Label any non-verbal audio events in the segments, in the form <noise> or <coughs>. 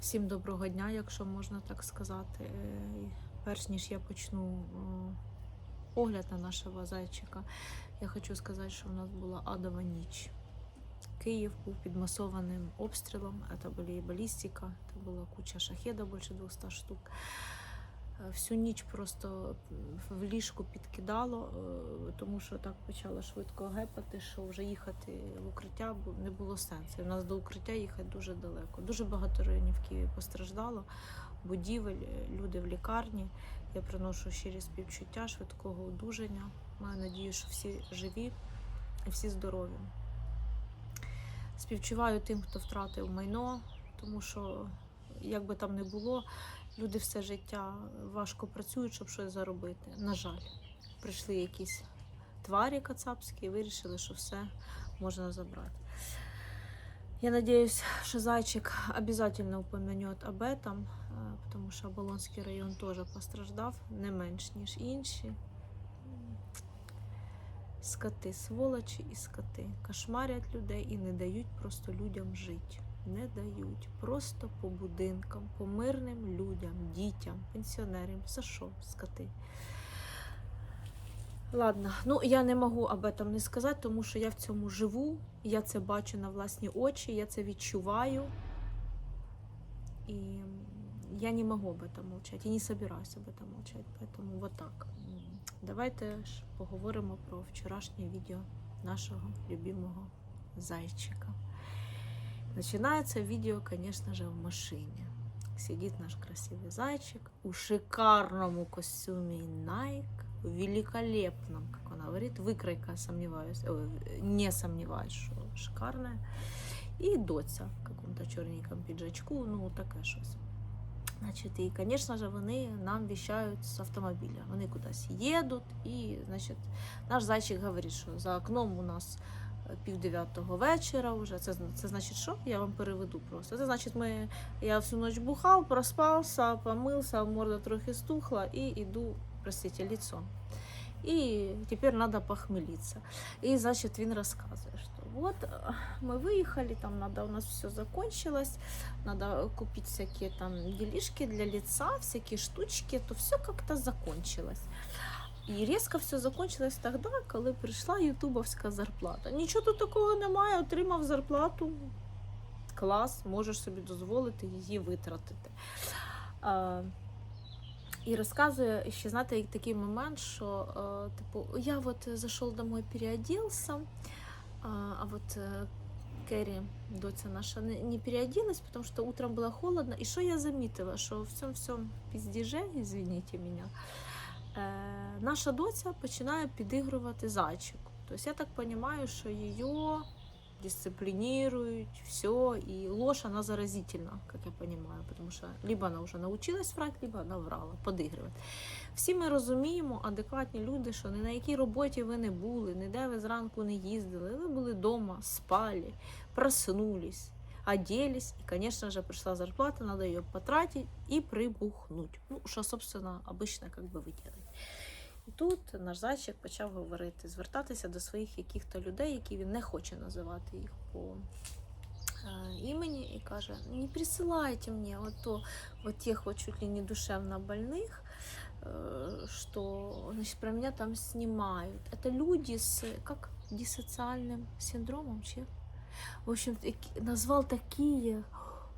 Всім доброго дня, якщо можна так сказати. Е, Перш ніж я почну огляд на нашого зайчика, я хочу сказати, що в нас була адова ніч. Київ був під масованим обстрілом, це була і балістика, це була куча шахеда, більше 200 штук. Всю ніч просто в ліжку підкидало, е, тому що так почало швидко гепати, що вже їхати в укриття не було сенсу. У нас до укриття їхати дуже далеко. Дуже багато районів Києві постраждало, будівель, е, люди в лікарні. Я приношу щирі співчуття, швидкого одужання. Маю надію, що всі живі і всі здорові. Співчуваю тим, хто втратив майно, тому що, як би там не було, люди все життя важко працюють, щоб щось заробити. На жаль, прийшли якісь тварі кацапські і вирішили, що все можна забрати. Я надеюсь, что зайчик обязательно упомянет об этом, э, потому що Оболонський район теж постраждав не менш, ніж інші. Скоти, сволочі і скоти кошмарять людей і не дають просто людям жити Не дають. Просто по будинкам, по мирним людям, дітям, пенсіонерам. За що скоти? Ладно, ну я не можу об этом не сказати, тому що я в цьому живу, я це бачу на власні очі, я це відчуваю. І я не можу об этом молчать, і не собираюсь об этом молчать. Поэтому вот так. М, Давайте ж поговоримо про вчорашнє відео нашого любимого зайчика. Начинается видео, конечно же, в машине. Сидит наш красивый зайчик у шикарному костюме Nike, великолепном, как он говорит, выкройка, сомневаюсь, э, не сомневаюсь, что шикарная. И доця в каком-то черненьком піджачку, ну таке щось. Значить, і, звісно ж, вони нам віщають з автомобіля. Вони кудись їдуть, і, значить, наш зайчик говорить, що за окном у нас е, пів дев'ятого вечора вже. Це, це значить, що? Я вам переведу просто. Це значить, ми, я всю ніч бухав, проспався, помився, морда трохи стухла і йду, простите, лицом. И теперь надо похмелиться. И, значит, Вин рассказывает, что вот э, мы выехали, там надо, у нас все закончилось, надо купить всякие там делишки для лица, всякие штучки, то все как-то закончилось. І різко все закончилось тоді, коли прийшла ютубовська зарплата. Нічого тут такого немає, отримав зарплату. Клас, можеш собі дозволити її витратити. А, і розказує ще, знаєте, такий момент, що е, типу, я от зайшов домой, переоделся, а, а вот е, Кэрри, доця наша, не, переоделась, потому что утром было холодно. І що я замітила, що в цьому всьому піздіже, извините мене, е, наша доця починає підігрувати зайчику. Тобто я так розумію, що її дисциплинируют, все, и ложь, она заразительна, как я понимаю, потому что либо она вже научилась врать, либо вона врала, подигрувати. Всі ми розуміємо, адекватні люди, що ні на якій роботі ви не були, ніде ви зранку не їздили, ви були вдома, спали, проснулись, оделись, и, конечно же, пришла зарплата, надо ее потратить и прибухнуть. Ну, що, собственно, обычно как бы ви делаете. І тут наш зайчик почав говорити, звертатися до своїх яких-то людей, які він не хоче називати їх по е, імені, і каже: не присилайте мені от то, вот тех вот чуть ли не душевно больных, э, что значит, про меня там снимают. Это люди с как диссоциальным синдромом, че? В общем, таки- назвал такие.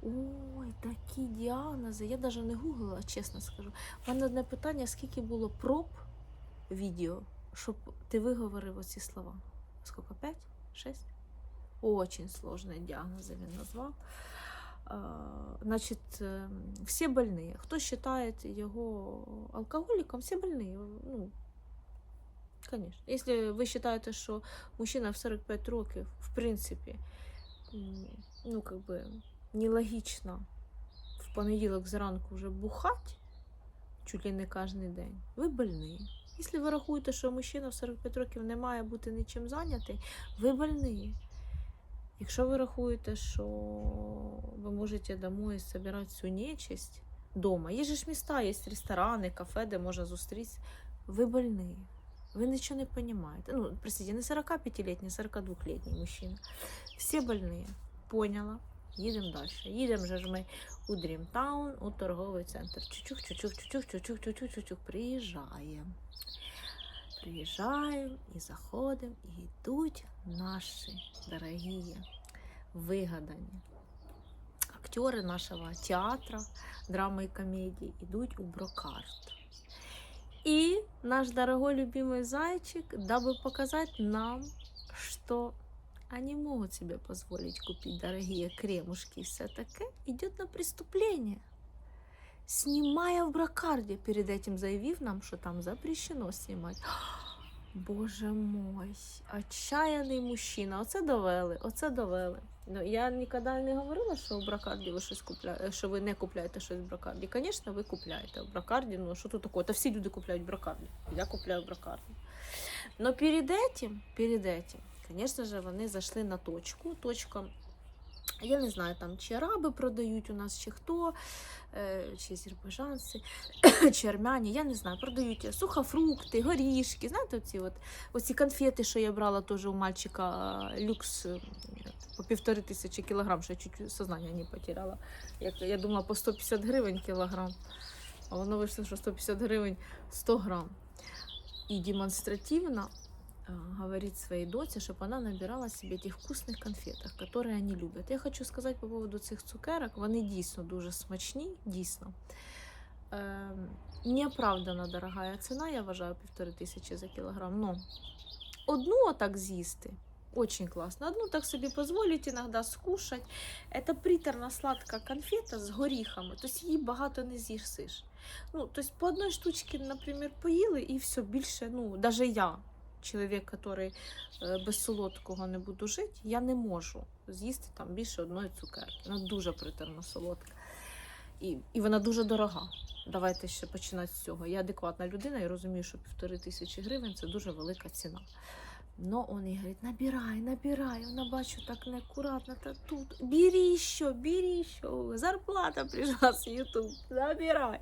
Ой, такі діагнози. Я навіть не гуглила, чесно скажу. У мене одне питання: скільки було проб відео, щоб ти виговорив оці слова? Скільки? П'ять? Шесть? Очень сложные диагнозы він назвав. А, Значит, э, все больные. Кто считает его алкоголиком, все больные. Ну, конечно. Если ви считаете, що мужчина в 45 років, в принципі, ну, как бы, нелогічно в понеділок зранку вже бухать, чуть ли не кожен день, ви больний. Якщо ви рахуєте, що мужчина в 45 років не має бути нічим зайнятий, ви больний. Якщо ви рахуєте, що ви можете домой збирати всю нечисть дома, є ж міста, є ресторани, кафе, де можна зустрітися, ви больний. Ви нічого не розумієте. Ну, простите, не 45-летний, 42-летний мужчина. Все больные. Поняла. їдемо далі. Їдемо же ж ми у Дрімтаун, у торговий центр. Чучух, чучух, чучух, чучух, чучух, чучух. Приїжджаємо. Приїжджаємо і заходимо, і йдуть наші дорогі, вигадані актери нашого театра, драми і комедії йдуть у брокарт. И наш дорогой любимый зайчик, дабы показать нам, что они могут себе позволить купить дорогие кремушки и все таке, идет на преступление. Снимая в брокарде, перед этим заявив нам, что там запрещено снимать. <gasps> Боже мой, отчаяний мужчина. Оце довели, оце довели. Ну, я ніколи не говорила, що в бракарді ви щось купляєте, що ви не купляєте щось в бракарді. Звісно, ви купляєте в бракарді, Ну що тут такого? Та всі люди купляють в бракарді. Я купляю в бракарді. Но перед этим, перед этим, звісно ж, вони зайшли на точку. Точка, я не знаю, там чи араби продають у нас, чи хто, е, чи азербайджанці, <coughs> чи армяні, я не знаю, продають сухофрукти, горішки. Знаєте, оці от оці конфети, що я брала теж у мальчика е, люкс е, по півтори тисячі кілограм, що я чуть сознання не потеряла. Як, я думала, по 150 гривень кілограм, а воно вийшло, що 150 гривень 100 грам. І демонстративно а, говорит своей доте, чтобы она набирала себе тих вкусних конфеток, которые они любят. Я хочу сказати по поводу цих цукерок, вони дійсно дуже смачні, дійсно. Ем, неоправдано дорогая ціна, я вважаю, півтори тисячі за кілограм. Но одну отак з'їсти очень классно. Одну так собі позволить иногда скушать. Это приторно-сладка конфета з горіхами, тобто її багато не з'їсиш. Ну, тобто по одній штучці, наприклад, поїли і все більше, ну, навіть я, чоловік, який е, без солодкого не буду жити, я не можу з'їсти там більше одної цукерки. Вона дуже приторно солодка. І, і вона дуже дорога. Давайте ще починати з цього. Я адекватна людина і розумію, що півтори тисячі гривень це дуже велика ціна. Но он їй говорить, набирай, набирай. Вона бачу так неаккуратно, та тут. Бери що, бери що. Зарплата прийшла з Ютуб. Набирай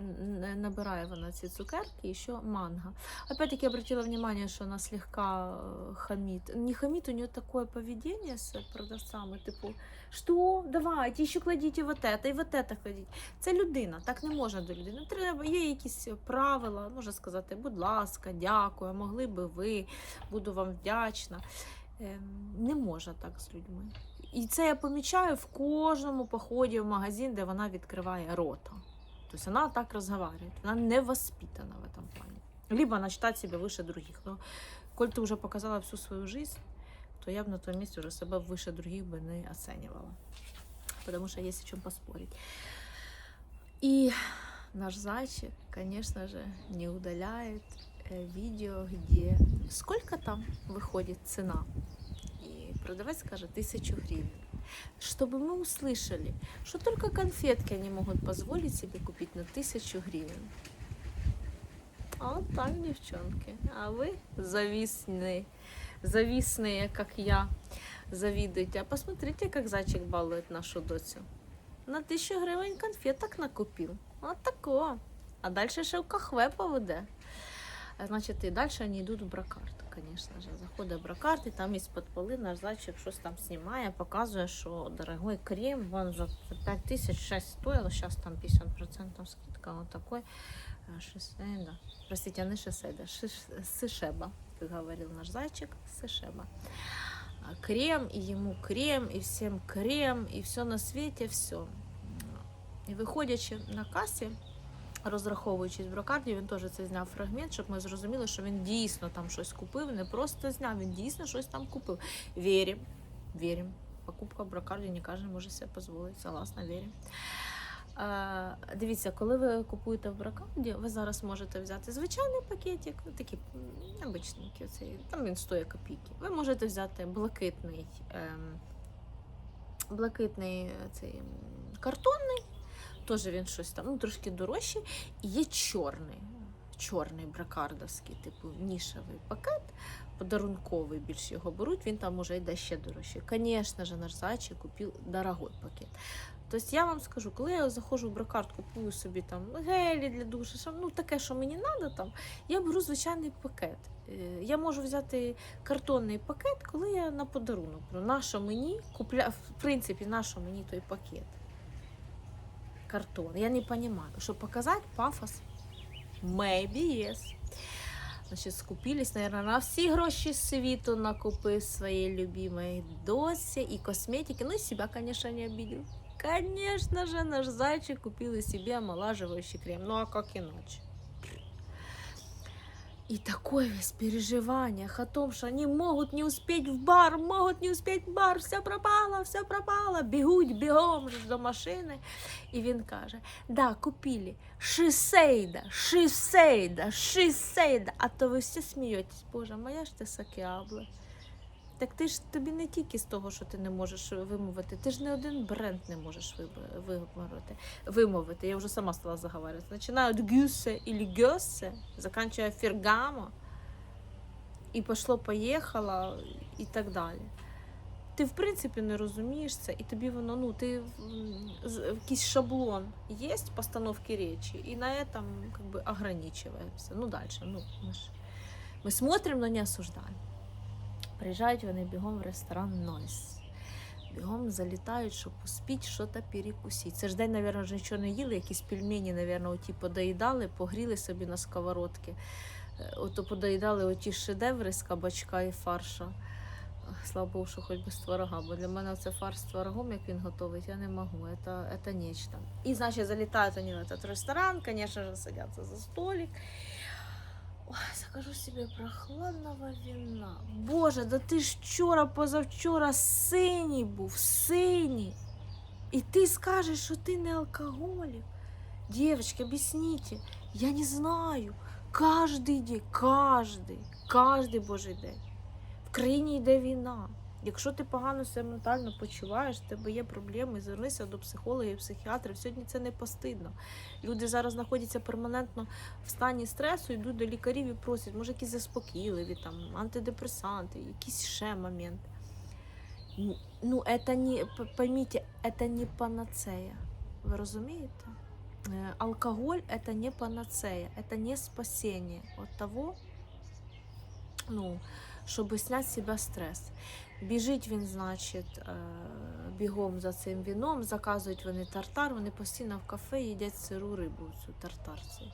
Н- н- Набирає вона ці цукерки і ще манго. Опять-таки обратила внимание, что она слегка э, хамит. Не хамит, у нее такое поведение с продавцами, типу, що, давайте, ще кладіть і вот это, і вот это кладіть. Це людина, так не можна до людини. Треба, є якісь правила, можна сказати, будь ласка, дякую, могли би ви, буду вам вдячна. Ем, Не можна так з людьми. І це я помічаю в кожному поході в магазин, де вона відкриває рота. Тобто вона так розмовляє, вона не воспитана в этом плане. Либо она считает себя выше других. Но коль ты уже показала всю свою жизнь, то я бы на том месте уже себя выше других бы не оценивала. Потому что есть о чем поспорить. И наш зайчик, конечно же, не удаляет э, видео, где сколько там выходит цена. И продавец скажет тысячу гривен. Чтобы мы услышали, что только конфетки они могут позволить себе купить на тысячу гривен. Вот так, девчонки. А вы завистные, завистные, как я, завидуете. А посмотрите, как зайчик балует нашу доцю. На тисячу гривень конфеток накупив. От такого. А далі ще в кахве поведе. А, Значить, і далі вони йдуть в бракарт, звісно ж. Заходить в бракарт, і там із-під поли наш зайчик щось там знімає, показує, що дорогой крем, вон за 5 тисяч 6 стоїло, зараз там 50% скидка, вот такой. А, Простите, а не шиседа, шиш- сышеба, как говорил наш зайчик, сышеба. А, Крем, и ему крем, и всем крем, и все на свете, все. І виходячи на касі, розраховуючись в брокарді, він теж це зняв фрагмент, щоб ми зрозуміли, що він дійсно там щось купив, не просто зняв, він дійсно щось там купив. Віримо, віримо. Покупка в брокарді не кожен може себе дозволити, согласна, віримо. Е, Дивіться, коли ви купуєте в брокарді, ви зараз можете взяти звичайний пакетик, такий м, обичний, оцей, там він стоїть копійки. Ви можете взяти блакитний, ем, блакитний цей картонний, теж він щось там ну, трошки дорожчий, і є чорний. Чорний бракардовський, типу нішевий пакет, подарунковий більш його беруть, він там уже йде ще дорожче. Звісно ж, наш зайчик купив дорогой пакет. Тобто я вам скажу, коли я заходжу в брокарт, купую собі там гелі для душу, ну таке, що мені треба, там, я беру звичайний пакет. Е, Я можу взяти картонний пакет, коли я на подарунок. беру. Нащо мені купля... в принципі, нащо мені той пакет? Картон. Я не понимаю, что показать пафос. Maybe yes. Значить, скупились, наверное, на всі гроші світу накупив своєї любимої досі і косметики. Ну, і себя, конечно, не обидел. Конечно же, наш зайчик купил и себе омолаживающий крем. Ну, а как иначе? И такое весь переживаниях о том, что они могут не успеть в бар, могут не успеть в бар, все пропало, все пропало, бегут бігом до машини. І він каже: да, купили Шисейда, Шисейда, Шисейда. А то ви всі смієтесь, Боже, моя ж ти сакіабла. Так ти ж тобі не тільки з того, що ти не можеш вимовити, ти ж не один бренд не можеш виб- вимовити. вимовити. Я вже сама стала заговаривати. Починаю від гюсе или гёсе, заканчивая фергамо, і пошло-поїхало, і так далі. Ти, в принципі, не розумієш це, і тобі воно, ну, ти м, з- якийсь шаблон є постановки речі, і на этом как бы ограничиваємося. Ну, далі, ну, ми ж ми смотрим, но не осуждаємо. Приїжджають вони бігом в ресторан Нойс. Бігом залітають, щоб успіть щось перекусити. Це ж день, мабуть, вже нічого не їли, якісь пельмені, мабуть, оті подоїдали, погріли собі на сковородки. Е, Ото подоїдали оті шедеври з кабачка і фарша. Ах, Слава Богу, що хоч без творога, бо для мене це фарш з творогом, як він готовить, я не можу. Это, это нечто. І, значить, залітають вони в этот ресторан, звісно ж, садяться за столик. Ой, закажу себе прохладного вина. Боже, да ти ж вчора, позавчора синій був, синій. І ти скажеш, що ти не алкоголік. Девочки, объясните, я не знаю. Кожний день, кожний, кожний божий день. В країні йде війна. Якщо ти погано себе ментально почуваєш, в тебе є проблеми, звернися до психологів, психіатрів. Сьогодні це не постидно. Люди зараз знаходяться перманентно в стані стресу, йдуть до лікарів і просять, може, якісь заспокійливі, там, антидепресанти, якісь ще моменти. Ну, Ну, это не, п- поймите, это не панацея. Ви розумієте? Е, Алкоголь это не панацея, это не спасение от того, ну, щоб зняти з себе стрес. Біжить він, значить, е, бігом за цим віном, заказують вони тартар, вони постійно в кафе їдять сиру рибу, цю тартар. цей.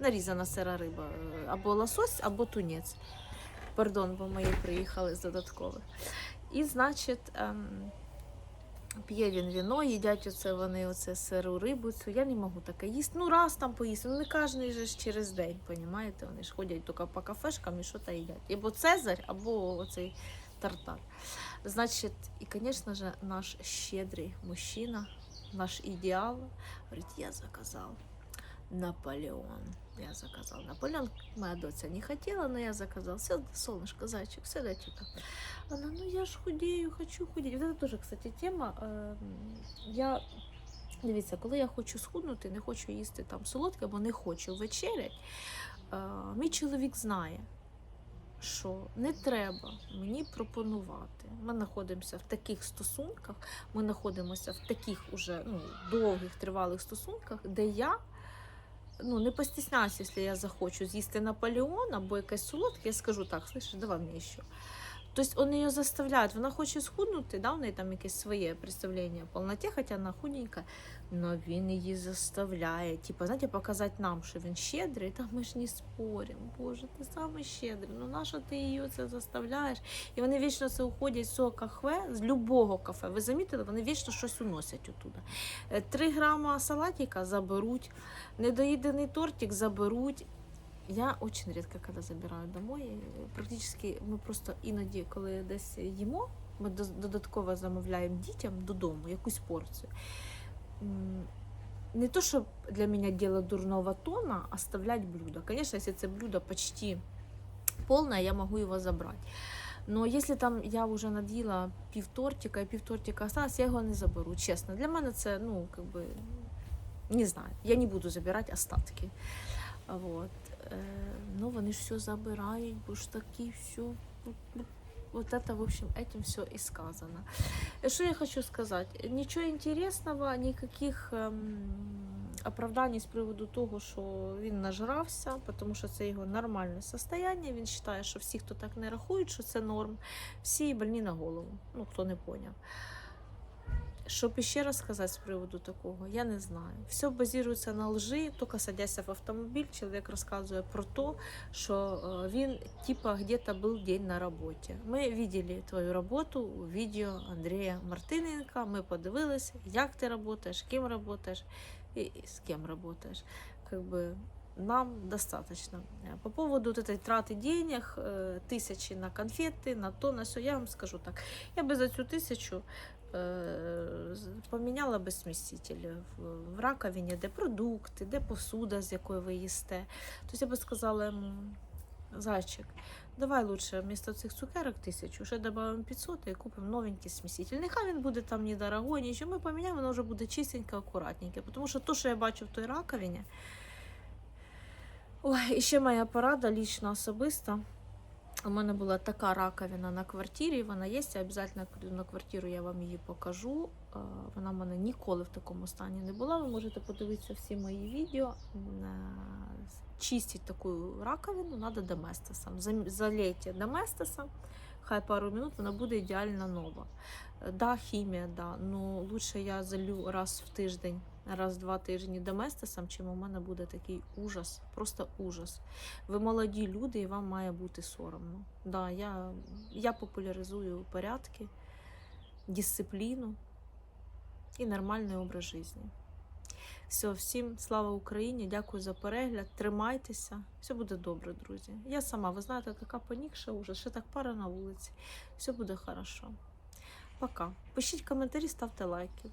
Нарізана сира риба, е, або лосось, або тунець. Пардон, бо мої приїхали з додаткових. І, значить, ем, п'є він віно, їдять оце вони оце сиру рибу. Цю. Я не можу таке їсти. Ну, раз там поїсти. Ну, не кожен же ж через день, понімаєте? Вони ж ходять тільки по кафешкам і що то їдять. Або Цезарь, або оцей тартар. Значить, і, звісно ж, наш щедрий мужчина, наш ідеал, говорить, я заказав Наполеон. Я заказал Наполеон. Моя дочь не хотела, но я заказал. Все, солнышко, зайчик, сюда туда. Она, ну я ж худею, хочу худеть. Вот это тоже, кстати, тема. Ем, Я дивіться, коли я хочу схуднути, не хочу їсти там солодке, або не хочу вечерять. е, Мій чоловік знає, що не треба мені пропонувати. Ми знаходимося в таких стосунках, ми знаходимося в таких уже ну, довгих тривалих стосунках, де я ну, не постісняюся, якщо я захочу з'їсти Наполеон або якесь солодке, я скажу так, слышиш, давай мені ще. Тобто вони її заставляють, вона хоче схуднути, да, у неї там якесь своє представлення о полноті, хоча вона худенька, але він її заставляє. Типа, знаєте, показати нам, що він щедрий, та ми ж не споримо. Боже, ти самий щедрий. Ну нащо ти її це заставляєш? І вони вічно це уходять з цього кафе, з любого кафе. Ви замітили, вони вічно щось уносять оттуда. Е, Три грама салатика заберуть, недоїдений тортик заберуть. Я очень редко коли забираю домой. Практично ми просто іноді, коли десь їмо, ми додатково замовляємо дітям додому якусь порцію. Не то, що для мене діло дурного тона оставлять блюдо. Конечно, если це блюдо почти полное, я могу его забрать. Но если там я вже над'їла пів тортика і пів тортика осталось, я його не заберу. Чесно, для мене це, ну, как бы, не знаю, я не буду забирати остатки. Вот. Е, ну, вони ж все забирають, бо ж такі все. вот это, в общем, этим все и сказано. Э, Что я хочу сказать? Ничего интересного, никаких ем, оправдань з приводу того, що він нажрався, тому що це його нормальне состояние. Він вважає, що всі, хто так не рахують, що це норм, всі больні на голову. Ну, хто не поняв. Щоб ще раз сказати з приводу такого, я не знаю. Все базується на лжи, тільки садяся в автомобіль, чоловік розказує про те, що е, він типа где-то був день на роботі. Ми бачили твою роботу у відео Андрія Мартиненка. Ми подивилися, як ти працюєш, ким працюєш і, і з ким працюєш. Как бы, нам достаточно. Э, По поводу вот этой траты денег, э, тысячи на конфеты, на то, на все, я вам скажу так. Я би за цю тисячу е, з- поміняла би сміситель в, раковині, де продукти, де посуда, з якої ви їсте. Тобто я би сказала йому, зайчик, давай лучше вместо цих цукерок тисячу, ще додамо 500 і купимо новенький сміситель. Нехай він буде там недорогой, нічого, ми поміняємо, воно вже буде чистеньке, акуратненьке. Тому що то, що я бачу в той раковині, Ой, і ще моя порада лічна особиста. У мене була така раковина на квартирі, вона є, я обов'язково піду на квартиру, я вам її покажу. Е, Вона в мене ніколи в такому стані не була. Ви можете подивитися всі мої відео. Е, Чистити таку раковину треба доместосом. Зам- Залейте доместосом, хай пару минут, вона буде ідеально нова. Е, Да, хімія, да, ну лучше я залю раз в тиждень, раз в два тижні доместосом, чим у мене буде такий ужас, просто ужас. Ви молоді люди, і вам має бути соромно. Да, я, я популяризую порядки, дисципліну і нормальний образ життя. Все, всім слава Україні! Дякую за перегляд. Тримайтеся, все буде добре, друзі. Я сама, ви знаєте, така понікша уже, ще так пара на вулиці. Все буде хорошо. Пока. Пишіть коментарі, ставте лайки.